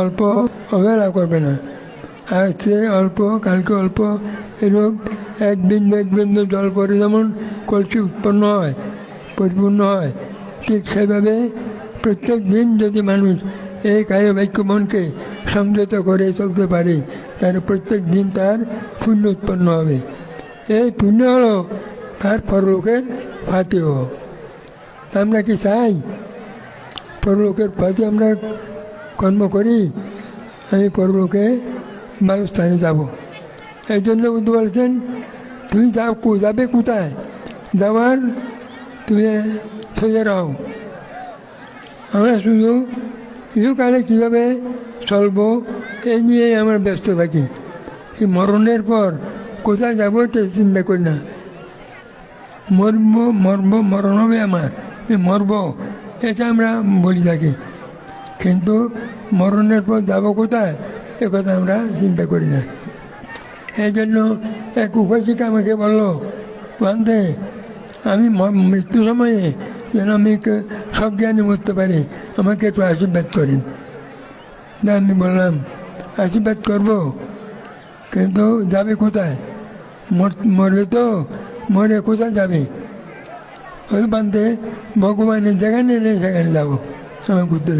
অল্প অবহেলা করবে না। আজকে অল্প, কালকে অল্প এরূপ এক বিন্দু এক বিন্দু জল পরে যেমন কলসি উৎপন্ন হয়, পরিপূর্ণ হয়, ঠিক সেভাবে প্রত্যেক দিন যদি মানুষ এই কায় বাক্য মনকে সংযত করে চলতে পারে, তাহলে প্রত্যেক দিন তার পুণ্য উৎপন্ন হবে। এই পুণ্য হলো তার পরলোকের ফাতেও আমরা কি চাই? পরলোকের পথে আমরা কর্ম করি, আমি পরলোকে ভালো স্থানে যাব। এই জন্য বুদ্ধ বলছেন, তুমি কো- যাবে কোথায়? যাওয়ার তুমি থেকে রাও। আমরা শুধু কিছুকালে কীভাবে চলবো এই নিয়েই আমরা ব্যস্ত থাকি। এই মরণের পর কোথায় যাব এটা চিন্তা করি না। মরব মরব মরণ হবে আমার। আমি মরব এটা আমরা বলি থাকি। কিন্তু মরণের পর যাব কোথায়? এ কথা আমরা চিন্তা করি না। এই জন্য এক উপাসিকা আমাকে বলল বান্ধে আমি মৃত্যু সময়ে যেন আমি সব জ্ঞানী মরতে পারি, আমাকে একটু আশীর্বাদ করেন। আমি বললাম, আশীর্বাদ করব, কিন্তু যাবে কোথায়? মর- মরবে তো, মরে কোথায় যাবে? ওই বান্ধে ভগবানের যেখানে নেই, সেখানে যাব। আমার ঘুরতে